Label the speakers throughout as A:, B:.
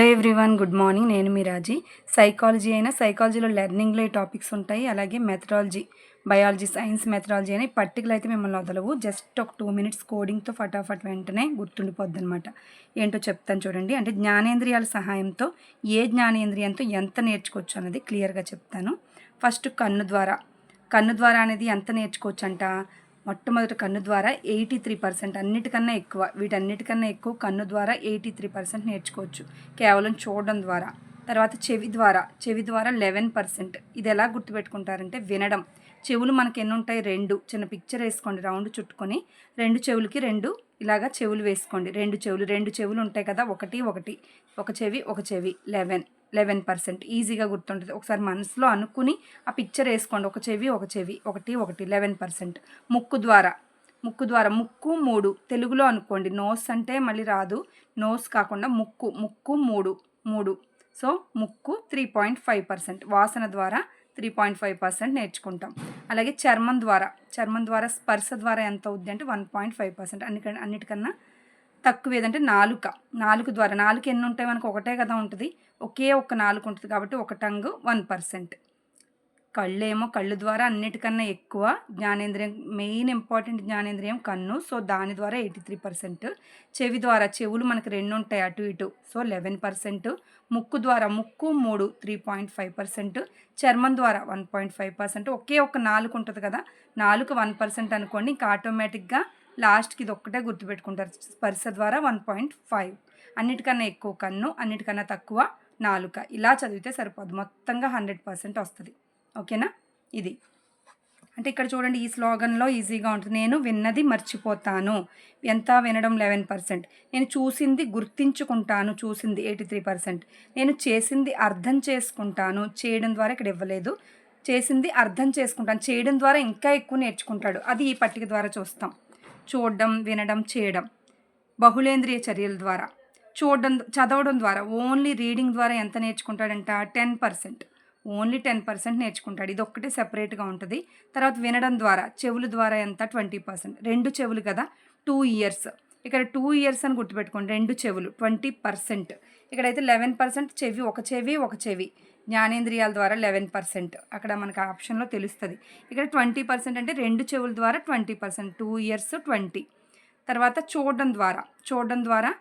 A: Hello everyone good morning నేను మీ రాజీ. Psychology అయినా సైకాలజీలో లెర్నింగ్లో ఈ టాపిక్స్ ఉంటాయి. అలాగే మెథడాలజీ బయాలజీ సైన్స్ మెథడాలజీ అయినా పర్టికులర్ అయితే మిమ్మల్ని వదలవు. జస్ట్ ఒక టూ మినిట్స్ కోడింగ్తో ఫటాఫట్ వెంటనే గుర్తుండిపోద్ది అనమాట ఏంటో చెప్తాను చూడండి. అంటే జ్ఞానేంద్రియాల సహాయంతో ఏ జ్ఞానేంద్రియంతో ఎంత నేర్చుకోవచ్చు అన్నది క్లియర్గా చెప్తాను. ఫస్ట్ కన్ను ద్వారా. కన్ను ద్వారా అనేది ఎంత నేర్చుకోవచ్చు అంట మొట్టమొదటి కన్ను ద్వారా ఎయిటీ త్రీ పర్సెంట్ అన్నిటికన్నా ఎక్కువ వీటన్నిటికన్నా ఎక్కువ కన్ను ద్వారా ఎయిటీ త్రీ పర్సెంట్ నేర్చుకోవచ్చు. కేవలం చూడడం ద్వారా. తర్వాత చెవి ద్వారా. చెవి ద్వారా లెవెన్ పర్సెంట్. ఇది ఎలా గుర్తుపెట్టుకుంటారంటే వినడం. చెవులు మనకి ఎన్ని ఉంటాయి రెండు. చిన్న పిక్చర్ వేసుకోండి. రౌండ్ చుట్టుకొని రెండు చెవులకి రెండు ఇలాగా చెవులు వేసుకోండి. రెండు చెవులు రెండు చెవులు ఉంటాయి కదా ఒకటి ఒకటి ఒక చెవి ఒక చెవి లెవెన్ లెవెన్ పర్సెంట్. ఈజీగా గుర్తుంటుంది. ఒకసారి మనసులో అనుకుని ఆ పిక్చర్ వేసుకోండి. ఒక చెవి ఒక చెవి ఒకటి ఒకటి లెవెన్ పర్సెంట్. ముక్కు ద్వారా ముక్కు ద్వారా ముక్కు మూడు. తెలుగులో అనుకోండి నోస్ అంటే మళ్ళీ రాదు. నోస్ కాకుండా ముక్కు ముక్కు మూడు మూడు. సో ముక్కు త్రీ పాయింట్ ఫైవ్ పర్సెంట్. వాసన ద్వారా త్రీ పాయింట్ ఫైవ్ పర్సెంట్ నేర్చుకుంటాం. అలాగే చర్మం ద్వారా చర్మం ద్వారా స్పర్శ ద్వారా ఎంత అవుద్ది అంటే వన్ పాయింట్ ఫైవ్ పర్సెంట్ అన్నికన్నా అన్నిటికన్నా తక్కువ ఏదంటే నాలుక. నాలుక ద్వారా నాలుక ఎన్ని ఉంటాయి మనకు ఒకటే కదా ఉంటుంది. ఒకే ఒక్క నాలుగు ఉంటుంది కాబట్టి ఒక టంగ్ వన్ పర్సెంట్ కళ్ళేమో కళ్ళు ద్వారా అన్నిటికన్నా ఎక్కువ జ్ఞానేంద్రియం మెయిన్ ఇంపార్టెంట్ జ్ఞానేంద్రియం కన్ను. సో దాని ద్వారా ఎయిటీ త్రీ పర్సెంట్. చెవి ద్వారా చెవులు మనకు రెండు ఉంటాయి అటు ఇటు. So eleven percent. ముక్కు ద్వారా ముక్కు మూడు త్రీ పాయింట్ ఫైవ్ పర్సెంట్. చర్మం ద్వారా వన్ పాయింట్ ఫైవ్ పర్సెంట్. ఒకే ఒక నాలుగు ఉంటుంది కదా. నాలుగు వన్ పర్సెంట్ అనుకోండి ఇంకా ఆటోమేటిక్గా లాస్ట్కి ఇది ఒక్కటే గుర్తుపెట్టుకుంటారు. స్పర్శ ద్వారా వన్ పాయింట్ ఫైవ్. అన్నిటికన్నా ఎక్కువ కన్ను అన్నిటికన్నా తక్కువ నాలుక. ఇలా చదివితే సరిపోదు. మొత్తంగా హండ్రెడ్ పర్సెంట్ వస్తుంది. ఓకేనా? ఇది. అంటే ఇక్కడ చూడండి ఈ స్లోగన్లో ఈజీగా ఉంటుంది. నేను విన్నది మర్చిపోతాను. ఎంత వినడం? Eleven percent. నేను చూసింది గుర్తించుకుంటాను. చూసింది ఎయిటీ త్రీ పర్సెంట్. నేను చేసింది అర్థం చేసుకుంటాను. చేయడం ద్వారా ఇక్కడ ఇవ్వలేదు. చేసింది అర్థం చేసుకుంటాను. చేయడం ద్వారా ఇంకా ఎక్కువ నేర్చుకుంటాడు. అది ఈ పట్టిక ద్వారా చూస్తాం. చూడడం వినడం చేయడం. బహుళేంద్రియ చర్యల ద్వారా. చూడడం చదవడం ద్వారా. ఓన్లీ రీడింగ్ ద్వారా ఎంత నేర్చుకుంటాడంట? Ten percent. Only ten percent నేర్చుకుంటాడు. ఇది ఒక్కటే సెపరేట్గా ఉంటుంది. తర్వాత వినడం ద్వారా చెవుల ద్వారా ఎంత? Twenty percent. రెండు చెవులు కదా? Two years. ఇక్కడ టూ ఇయర్స్ అని గుర్తుపెట్టుకోండి. రెండు చెవులు. Twenty percent. ఇక్కడైతే లెవెన్ పర్సెంట్ చెవి ఒక చెవి ఒక చెవి. జ్ఞానేంద్రియాల ద్వారా లెవెన్ పర్సెంట్. అక్కడ మనకు ఆప్షన్లో తెలుస్తుంది. ఇక్కడ ట్వంటీ పర్సెంట్ అంటే రెండు చెవుల ద్వారా twenty percent. Two years twenty. తర్వాత చూడడం ద్వారా. చూడడం ద్వారా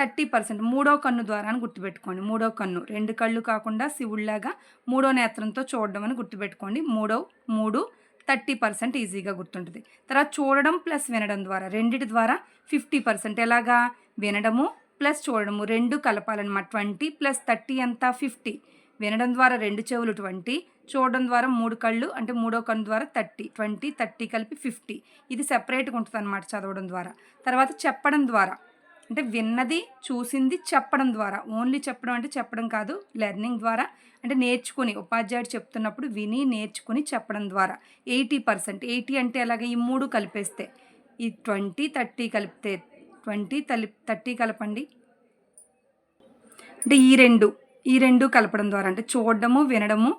A: థర్టీ పర్సెంట్ మూడో కన్ను ద్వారా అని గుర్తుపెట్టుకోండి. మూడో కన్ను. రెండు కళ్ళు కాకుండా శివుళ్ళాగా మూడో నేత్రంతో చూడడం అని గుర్తుపెట్టుకోండి. మూడో మూడు థర్టీ పర్సెంట్ ఈజీగా గుర్తుంటుంది. తర్వాత చూడడం ప్లస్ వినడం ద్వారా రెండిటి ద్వారా ఫిఫ్టీ పర్సెంట్. ఎలాగా? వినడము ప్లస్ చూడడము. రెండు కలపాలన్నమాట. ట్వంటీ ప్లస్ థర్టీ అంతా ఫిఫ్టీ. వినడం ద్వారా రెండు చెవులు ట్వంటీ. చూడడం ద్వారా మూడు కళ్ళు అంటే మూడో కన్ను ద్వారా థర్టీ. ట్వంటీ థర్టీ కలిపి ఫిఫ్టీ. ఇది సెపరేట్గా ఉంటుంది అనమాట చదవడం ద్వారా. తర్వాత చెప్పడం ద్వారా. అంటే విన్నది చూసింది చెప్పడం ద్వారా. ఓన్లీ చెప్పడం అంటే చెప్పడం కాదు లెర్నింగ్ ద్వారా. అంటే నేర్చుకుని ఉపాధ్యాయుడు చెప్తున్నప్పుడు విని నేర్చుకుని చెప్పడం ద్వారా. Eighty percent. ఎయిటీ అంటే అలాగే ఈ మూడు కలిపేస్తే. ఈ ట్వంటీ థర్టీ కలిపితే ట్వంటీ తలి థర్టీ కలపండి. అంటే ఈ రెండు ఈ రెండు కలపడం ద్వారా. అంటే చూడడము వినడము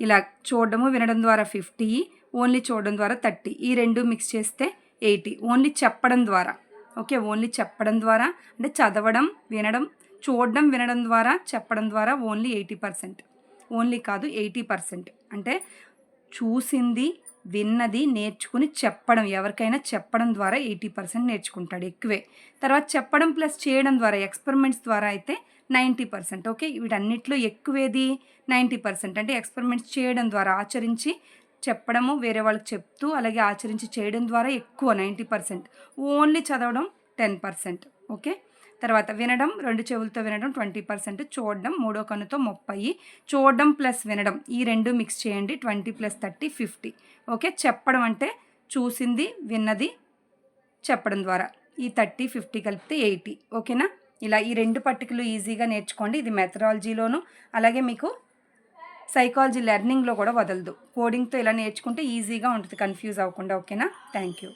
A: ఇలా చూడడము వినడం ద్వారా ఫిఫ్టీ ఓన్లీ చూడడం ద్వారా థర్టీ. ఈ రెండు మిక్స్ చేస్తే ఎయిటీ. ఓన్లీ చెప్పడం ద్వారా. ఓకే ఓన్లీ చెప్పడం ద్వారా అంటే చదవడం వినడం చూడడం వినడం ద్వారా చెప్పడం ద్వారా ఓన్లీ ఎయిటీ పర్సెంట్. ఓన్లీ కాదు ఎయిటీ పర్సెంట్. అంటే చూసింది విన్నది నేర్చుకుని చెప్పడం ఎవరికైనా చెప్పడం ద్వారా ఎయిటీ పర్సెంట్ నేర్చుకుంటాడు ఎక్కువే. తర్వాత చెప్పడం ప్లస్ చేయడం ద్వారా ఎక్స్పెరిమెంట్స్ ద్వారా అయితే నైంటీ పర్సెంట్. ఓకే వీటన్నిటిలో ఎక్కువేది నైంటీ పర్సెంట్. అంటే ఎక్స్పెరిమెంట్స్ చేయడం ద్వారా ఆచరించి చెప్పడము వేరే వాళ్ళకి చెప్తూ అలాగే ఆచరించి చేయడం ద్వారా ఎక్కువ నైంటీ పర్సెంట్. ఓన్లీ చదవడం టెన్ పర్సెంట్. ఓకే? తర్వాత వినడం రెండు చెవులతో వినడం ట్వంటీ పర్సెంట్. చూడడం మూడో కన్నుతో ముప్పై. చూడడం ప్లస్ వినడం ఈ రెండు మిక్స్ చేయండి twenty plus thirty fifty. Okay? చెప్పడం అంటే చూసింది విన్నది చెప్పడం ద్వారా. ఈ థర్టీ ఫిఫ్టీ కలిపితే ఎయిటీ. ఓకేనా? ఇలా ఈ రెండు పట్టికలు ఈజీగా నేర్చుకోండి. ఇది మెథడాలజీలోను అలాగే మీకు సైకాలజీ లెర్నింగ్లో కూడా వదలదు. కోడింగ్తో ఇలా నేర్చుకుంటే ఈజీగా ఉంటుంది. కన్ఫ్యూజ్ అవ్వకుండా ఓకేనా థ్యాంక్ యూ